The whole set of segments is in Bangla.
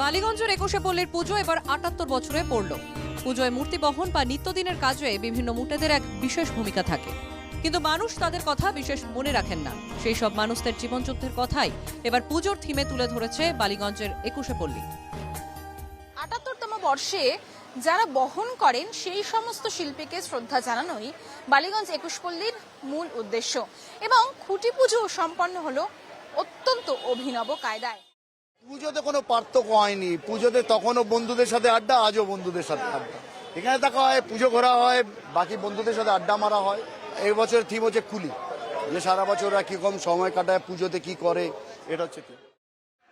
বালিগঞ্জের একুশে পল্লীর পুজো এবার আটাত্তর বছরে পড়ল। পুজোয় মূর্তি বহন বা নিত্যদিনের কাজে বিভিন্ন মুটেদের এক বিশেষ ভূমিকা থাকে। কিন্তু মানুষ তাদের কথা বিশেষ মনে রাখেন না। সেই সব মানুষদের জীবনযুদ্ধের কথাই এবার পুজোর থিমে তুলে ধরেছে বালিগঞ্জের একুশে পল্লী। আটাত্তরতম বর্ষে যারা বহন করেন, সেই সমস্ত শিল্পীকে শ্রদ্ধা জানানোই বালিগঞ্জ একুশপল্লীর মূল উদ্দেশ্য। এবং খুঁটি পুজো সম্পন্ন হলো অত্যন্ত অভিনব কায়দায়। পুজোতে কোনো পার্থক্য হয়নি। পুজোতে তখনও বন্ধুদের সাথে আড্ডা, আজও বন্ধুদের সাথে আড্ডা। এখানে দেখা হয়, পুজো করা হয়, বাকি বন্ধুদের সাথে আড্ডা মারা হয়। এই বছর থিম হচ্ছে কুলি। যে সারা বছর ওরা কীরকম সময় কাটায়, পুজোতে কি করে, এটা হচ্ছে থিম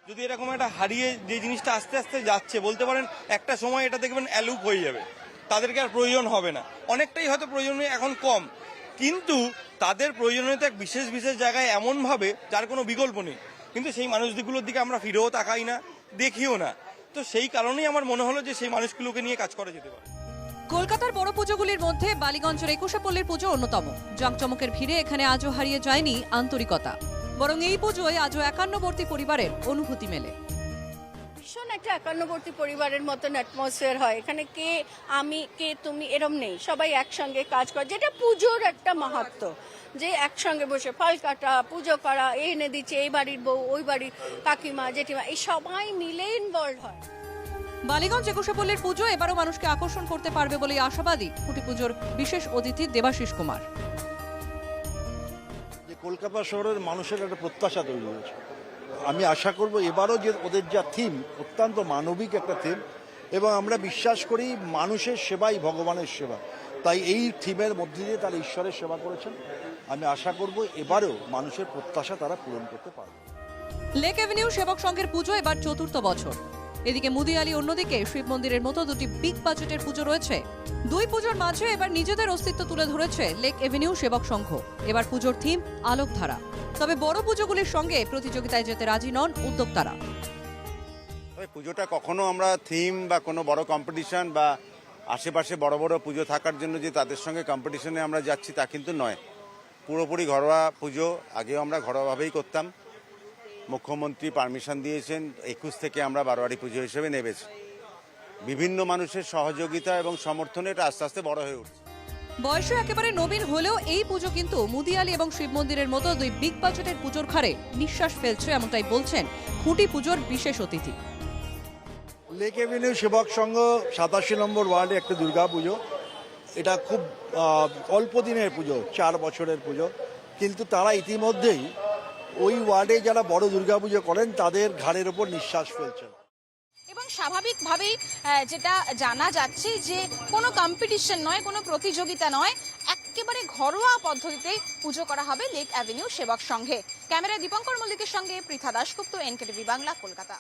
যদি এরকম একটা হারিয়ে যে জিনিসটা আস্তে আস্তে যাচ্ছে, বলতে পারেন একটা সময় এটা দেখবেন অ্যালুপ হয়ে যাবে। তাদেরকে আর প্রয়োজন হবে না। অনেকটাই হয়তো প্রয়োজনীয় এখন কম। কিন্তু তাদের প্রয়োজনীয়তা বিশেষ বিশেষ জায়গায় এমনভাবে যার কোনো বিকল্প নেই। কিন্তু সেই মানুষগুলোর দিকে আমরা ফিরেও তাকাই না, দেখিও না। তো সেই কারণেই আমার মনে হলো যে সেই মানুষগুলোকে নিয়ে কাজ করা যেতে পারে। কলকাতার বড় পুজোগুলির মধ্যে বালিগঞ্জের একুশে পল্লীর পুজো অন্যতম। জাঁকজমকের ভিড়ে এখানে আজও হারিয়ে যায়নি আন্তরিকতা। বরং এই পুজোয় আজও একান্নবর্তী পরিবারের অনুভূতি মেলে। ভীষণ একটা একান্নবর্তী পরিবারের মতন অ্যাটমসফিয়ার হয়। এখানে কে আমি কে তুমি এরম নেই। সবাই একসঙ্গে কাজ করে। যেটা পুজোর একটা মাহাত্ম। যে একসঙ্গে বসে ফল কাটা পুজো করা এই এনে দিচ্ছে এই বাড়ির বউ ওই বাড়ির কাকিমা জেঠিমা এই সবাই মিলে ইনভলভ হয়। বালিগঞ্জ একুশে পল্লীর পুজো এবারও মানুষকে আকর্ষণ করতে পারবে বলেই আশাবাদী কুটি পুজোর বিশেষ অতিথি দেবাশিস কুমার। যে কলকাতা শহরের মানুষের একটা প্রত্যাশা তৈরি হয়েছে। আমি আশা করব এবারও যে ওদের যা থিম অত্যন্ত মানবিক একটা থিম এবং আমরা বিশ্বাস করি মানুষের সেবাই ভগবানের সেবা। তাই এই থিমের মধ্যে দিয়ে তারা ঈশ্বরের সেবা করেছেন। আমি আশা করব এবারেও মানুষের প্রত্যাশা তারা পূরণ করতে পারবে। লেক অ্যাভিনিউ সেবক সংঘের পুজো এবার চতুর্থ বছর। এদিকে মুদি মুদিয়ালি অন্যদিকে শিব মন্দিরের মতো দুটি বিগ বাজেটের পুজো রয়েছে। দুই পুজোর মাঝে এবার নিজেদের অস্তিত্ব তুলে ধরেছে লেক এভিনিউ সেবক সংঘ। এবার পুজোর থিম আলোকধারা। তবে বড় পুজোগুলির সঙ্গে প্রতিযোগিতায় যেতে রাজি নন উদ্যোক্তারা। তবে পুজোটা কখনো আমরা থিম বা কোনো বড় কম্পিটিশন বা আশেপাশে বড় বড় পুজো থাকার জন্য যে তাদের সঙ্গে কম্পিটিশনে আমরা যাচ্ছি তা কিন্তু নয়। পুরোপুরি ঘরোয়া পুজো, আগেও আমরা ঘরোয়াভাবেই করতাম। মুখ্যমন্ত্রী পারমিশন দিয়েছেন একুশ থেকে আমরা বারোয়ারি পুজো হিসেবে নেবেছি বিভিন্ন মানুষের সহযোগিতা এবং সমর্থনে এটা আস্তে আস্তে বড় হয়ে উঠছে। বয়সে একেবারে নবীন হলেও এই পুজো কিন্তু মুদিয়ালি এবং শিব মন্দিরের মতো দুই বিগ বাজেটের পুজোর ঘাড়ে নিঃশ্বাস ফেলছে এমনটাই বলছেন খুঁটি পুজোর বিশেষ অতিথি। লেক এভিনিউ সেবক সংঘ সাতাশি নম্বর ওয়ার্ডে একটা দুর্গা পুজো। এটা খুব অল্প দিনের পুজো চার বছরের পুজো। কিন্তু তারা ইতিমধ্যেই ওই ওয়ার্ডে যারা বড় দুর্গা পুজো করেন, তাদের ঘাড়ের ওপর নিঃশ্বাস ফেলছেন স্বাভাবিকভাবেই যেটা জানা যাচ্ছে যে কোনো কম্পিটিশন নয়, কোনো প্রতিযোগিতা নয়, একেবারে ঘরোয়া পদ্ধতিতে পুজো করা হবে লেক অ্যাভিনিউ সেবক সংঘে। ক্যামেরা দীপঙ্কর মল্লিকের সঙ্গে পৃথা দাশগুপ্ত এনকেটিভি বাংলা, কলকাতা।